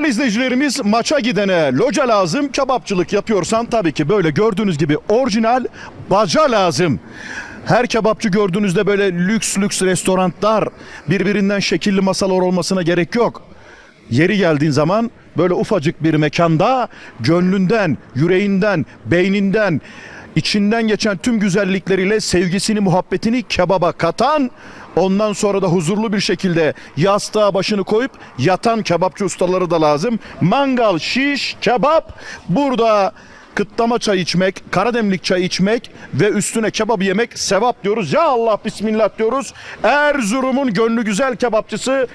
Değerli izleyicilerimiz maça gidene loca lazım, kebapçılık yapıyorsan tabii ki böyle gördüğünüz gibi orijinal baca lazım. Her kebapçı gördüğünüzde böyle lüks lüks restoranlar, birbirinden şekilli masalar olmasına gerek yok. Yeri geldiğin zaman böyle ufacık bir mekanda gönlünden, yüreğinden, beyninden, içinden geçen tüm güzellikleriyle sevgisini, muhabbetini kebaba katan, ondan sonra da huzurlu bir şekilde yastığa başını koyup yatan kebapçı ustaları da lazım. Mangal, şiş, kebap burada kıtlama çay içmek, karademlik çay içmek ve üstüne kebabı yemek sevap diyoruz. Ya Allah bismillah diyoruz. Erzurum'un gönlü güzel kebapçısı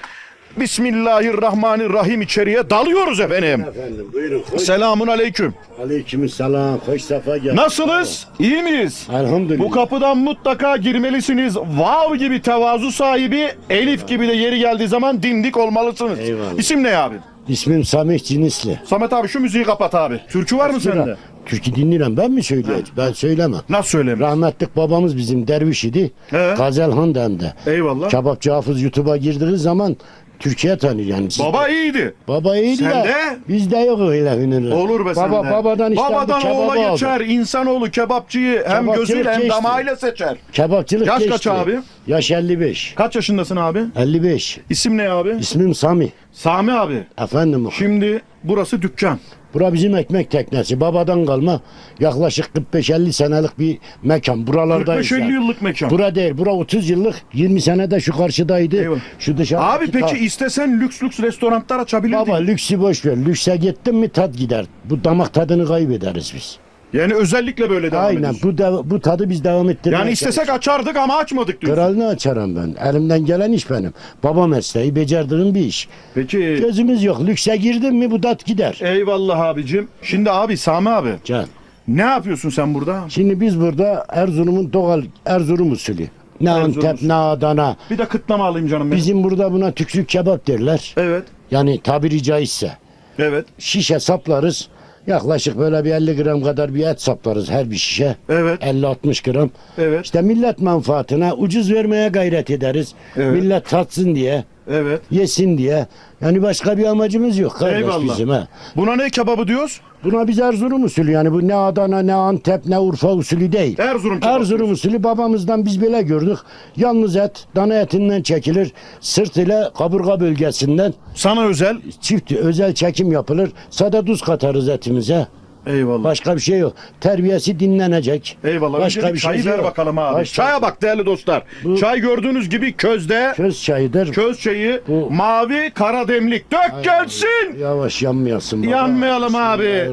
Bismillahirrahmanirrahim içeriye dalıyoruz efendim. Efendim buyurun. Hoş. Selamun aleyküm. Aleykümselam. Hoş sefa geldin. Nasılsınız? İyi miyiz? Elhamdülillah. Bu kapıdan mutlaka girmelisiniz. Vav gibi tevazu sahibi, Elif gibi de yeri geldiği zaman dimdik olmalısınız. Eyvallah. İsim ne abi? İsmim Samih Cinisli. Samet abi şu müziği kapat abi. Türkü var mı sende? Türkü dinliyorum ben mi söyleyeceğim? Ben söylemem. Nasıl söyleyeyim? Rahmetlik babamız bizim derviş idi. He. Gazelhan hem de. Eyvallah. Kebapçı Hafız YouTube'a girdiği zaman Türkiye tanır yani. Siz- Baba iyiydi. Baba iyiydi Sen de, de? Bizde yok öyle hünür. Olur be Baba, sende. Babadan işte Babadan bu kebabı oğula aldı. geçer. İnsanoğlu kebapçıyı hem Kebapçılık gözüyle hem geçti. damağıyla seçer. Kebapçılık Yaş geçti. kaç abi? Yaş 55. Kaç yaşındasın abi? 55. İsim ne abi? İsmim Sami. Sami abi. Efendim. Şimdi burası dükkan. Bura bizim ekmek teknesi. Babadan kalma yaklaşık 45-50 senelik bir mekan. Buralardayız. 45-50 yani. yıllık mekan. Bura değil. Bura 30 yıllık. 20 senede şu karşıdaydı. Eyvallah. Şu dışarı. Abi peki istesen lüks lüks restoranlar açabilirdin. Baba lüksü boş ver. Lükse gittin mi tat gider. Bu damak tadını kaybederiz biz. Yani özellikle böyle devam Aynen. ediyorsun. Bu da, bu tadı biz devam ettirmeye Yani istesek açardık ama açmadık diyorsun. Kralını açarım ben. Elimden gelen iş benim. Baba mesleği becerdiğim bir iş. Peki Gözümüz yok. Lükse girdin mi bu tat gider. eyvallah abicim. Şimdi abi Sami abi Can. ne yapıyorsun sen burada? Şimdi biz burada Erzurum'un doğal Erzurum usulü. Ne Erzurum Antep usulü. ne Adana. Bir de kıtlama alayım canım benim. Bizim burada buna tüksük kebap derler. Evet. Yani tabiri caizse. Evet. Şişe saplarız. Yaklaşık böyle bir 50 gram kadar bir et saplarız her bir şişe. Evet. 50-60 gram. Evet. İşte millet menfaatine ucuz vermeye gayret ederiz. Evet. Millet tatsın diye, Evet. yesin diye. Yani başka bir amacımız yok kardeş Eyvallah. bizim ha. Buna ne kebabı diyoruz? Buna biz Erzurum usulü yani bu ne Adana ne Antep ne Urfa usulü değil. Erzurum. Erzurum usulü babamızdan biz bile gördük. Yalnız et dana etinden çekilir. Sırt ile kaburga bölgesinden Sana özel. çift özel çekim yapılır. Sade tuz katarız etimize. Eyvallah. Başka bir şey yok. Terbiyesi dinlenecek. Eyvallah. Başka Önce bir bir çayı şey ver yok. bakalım abi. Başka- Çaya bak değerli dostlar. Bu- Çay gördüğünüz gibi közde. Köz çayıdır. Köz çayı Bu- mavi kara demlik. Dök gelsin. Yavaş yanmayasın baba. Yanmayalım abi.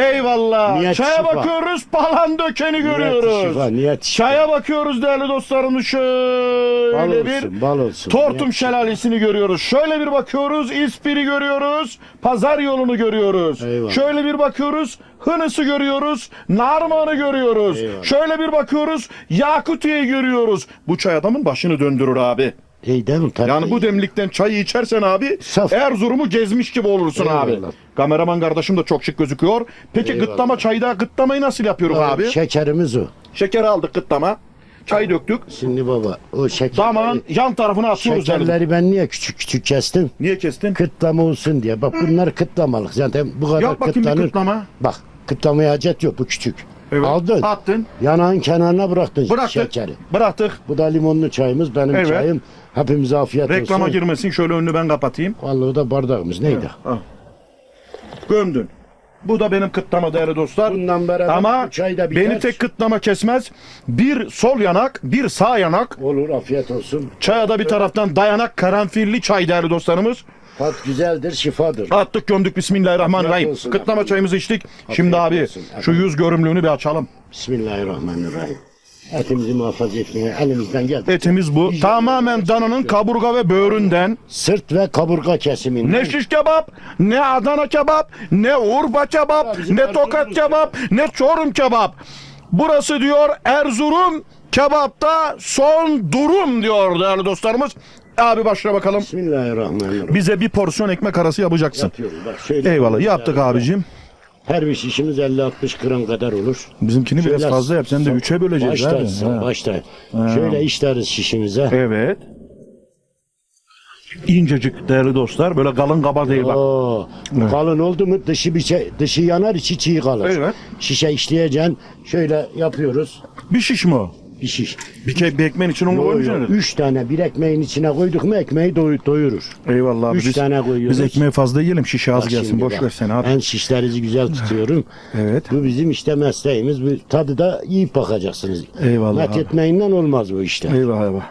Eyvallah. Niyet Çaya şifa. bakıyoruz. Palan dökeni görüyoruz. Şifa, niyet şifa. Çaya bakıyoruz değerli dostlarımız. Şöyle Bal bir olsun, bal olsun. Tortum Niyet- şelalesini görüyoruz. Şöyle bir bakıyoruz. İspiri görüyoruz. Pazar yolunu görüyoruz. Eyvallah. Şöyle bir bakıyoruz. Hınıs'ı görüyoruz. Narman'ı görüyoruz. Eyvallah. Şöyle bir bakıyoruz. Yakutiye'yi görüyoruz. Bu çay adamın başını döndürür abi. Mi? Tabii. Yani bu demlikten çayı içersen abi Saf. Erzurum'u gezmiş gibi olursun abi. Eyvallah. Kameraman kardeşim de çok şık gözüküyor. Peki Eyvallah. gıtlama çayda gıtlamayı nasıl yapıyoruz abi? Şekerimiz o. Şeker aldık gıtlama. Çay döktük. Şimdi baba o şekerleri, Zaman yan tarafına atıyoruz. şekerleri ben niye küçük küçük kestim? Niye kestin? Kıtlama olsun diye. Bak bunlar kıtlamalık. Zaten bu kadar Yap bakayım bir kıtlanır. kıtlama. Bak kıtlamaya hacet yok bu küçük. Evet. Aldın. Attın. Yanağın kenarına bıraktın Bıraktık. şekeri. Bıraktık. Bu da limonlu çayımız benim Evet. çayım. Hepimize afiyet Reklama olsun. girmesin. Şöyle önünü ben kapatayım. Vallahi o da bardağımız neydi? Al. Gömdün. Bu da benim kıtlama değerli dostlar. Bundan beraber Ama bu çay da biter. beni tek kıtlama kesmez. Bir sol yanak, bir sağ yanak. Olur afiyet olsun. Çaya da bir taraftan dayanak karanfilli çay değerli dostlarımız. Tat güzeldir, şifadır. Attık gömdük bismillahirrahmanirrahim. Olsun. Kıtlama çayımızı içtik. Şimdi abi olsun. şu yüz görümlüğünü bir açalım. Bismillahirrahmanirrahim. Etimizi muhafaza etmeye elimizden geldi. Etimiz bu. Tamamen dananın kaburga ve böğründen. Sırt ve kaburga kesiminden. Ne şiş kebap, ne Adana kebap, ne Urfa kebap, bizim ne Tokat Erzurum'uz kebap, ne Çorum kebap. Burası diyor Erzurum kebapta son durum diyor değerli dostlarımız. Abi başla bakalım. Bismillahirrahmanirrahim. Bize bir porsiyon ekmek arası yapacaksın. Yapıyoruz bak şöyle. Eyvallah yaptık abicim. Her bir şişimiz 50-60 gram kadar olur. Bizimkini biraz Şöyle fazla yap. Sen de üçe böleceğiz başta, abi. Ha. Başta. Şöyle işleriz şişimize. Evet. İncecik değerli dostlar. Böyle kalın kaba değil bak. Oo, bu kalın oldu mu dışı bir şey, dışı yanar içi çiğ kalır. Evet. Şişe işleyeceksin. Şöyle yapıyoruz. Bir şiş mi o? Bir şiş. Bir, ke- bir ekmeğin içine onu Yo, yo, koymayacaksın. Üç tane bir ekmeğin içine koyduk mu ekmeği doy- doyurur. Eyvallah abi. Üç biz, tane koyuyoruz. Biz ekmeği fazla yiyelim şişe az Bak gelsin. şimdi Boş bak, ver sen abi. Ben şişlerinizi güzel tutuyorum. Evet. Bu bizim işte mesleğimiz. Bu tadı da yiyip bakacaksınız. Eyvallah Met abi. etmeyinden olmaz bu işte. Eyvallah eyvallah.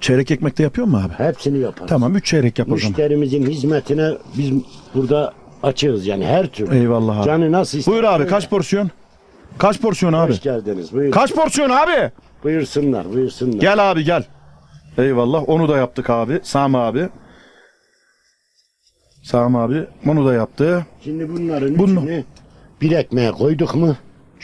Çeyrek ekmek de yapıyor mu abi? Hepsini yaparız. Tamam 3 çeyrek yap o zaman. Müşterimizin hizmetine biz burada açığız yani her türlü. Eyvallah abi. Canı nasıl ister? Buyur abi kaç porsiyon? Kaç porsiyon abi? Hoş geldiniz. Buyur. Kaç porsiyon abi? Buyursunlar, buyursunlar. Gel abi gel. Eyvallah onu da yaptık abi. Sami abi. Sami abi onu da yaptı. Şimdi bunların Bunu- üçünü bir ekmeğe koyduk mu?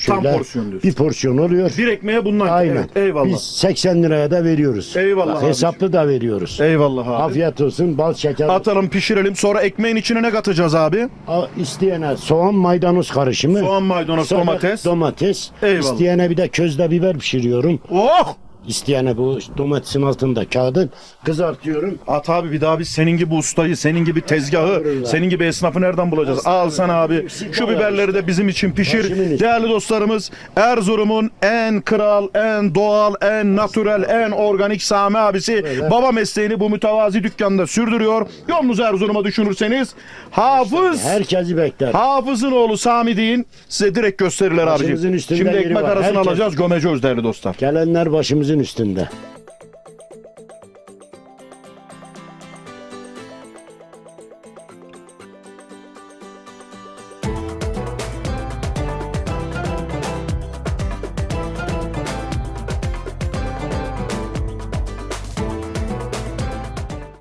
Tam porsiyon diyorsun. Bir porsiyon oluyor. Bir ekmeğe bundan. Aynen. Evet, eyvallah. Biz 80 liraya da veriyoruz. Eyvallah Bak, abiciğim. hesaplı da veriyoruz. Eyvallah abi. Afiyet olsun. Bal şeker. Atalım pişirelim sonra ekmeğin içine ne katacağız abi? A- isteyene soğan maydanoz karışımı. Soğan, maydanoz, Sonra domates. Domates. Eyvallah. İsteyene bir de közde biber pişiriyorum. Oh! İsteyene bu domatesin altında kağıdın kızartıyorum. At abi bir daha biz senin gibi ustayı, senin gibi tezgahı, senin gibi esnafı nereden bulacağız? Al sana abi. Şu biberleri de bizim için pişir. Değerli dostlarımız Erzurum'un en kral, en doğal, en natürel, en organik Sami abisi baba mesleğini bu mütevazi dükkanda sürdürüyor. Yolunuzu Erzurum'a düşünürseniz Hafız Herkesi bekler. Hafız'ın oğlu Sami deyin size direkt gösterirler Başımızın abicim. üstünde Şimdi yeri ekmek var. arasını Herkes- alacağız gömeceğiz değerli dostlar. Gelenler başımızın üstünde.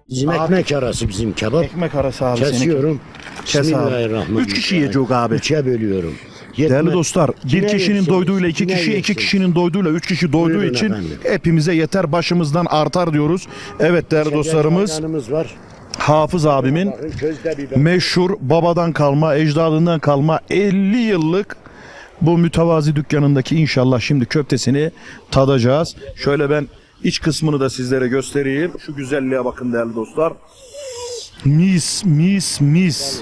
Bizim Abi- ekmek arası bizim kebap. Ekmek arası abi. Kesiyorum. Kes abi. Bismillahirrahmanirrahim. Üç kişi yiyecek abi. Üçe bölüyorum. Değerli Yetme- dostlar, bir kişinin yersiniz? doyduğuyla iki Kime kişi, iki kişinin doyduğuyla üç kişi doyduğu Buyurun için efendim. hepimize yeter başımızdan artar diyoruz. Evet değerli dostlarımız, var. Hafız abimin Bakın közde biber. meşhur babadan kalma, ecdadından kalma 50 yıllık bu mütevazi dükkanındaki inşallah şimdi köftesini tadacağız. Şöyle ben iç kısmını da sizlere göstereyim. Şu güzelliğe bakın değerli dostlar. Mis, mis, mis.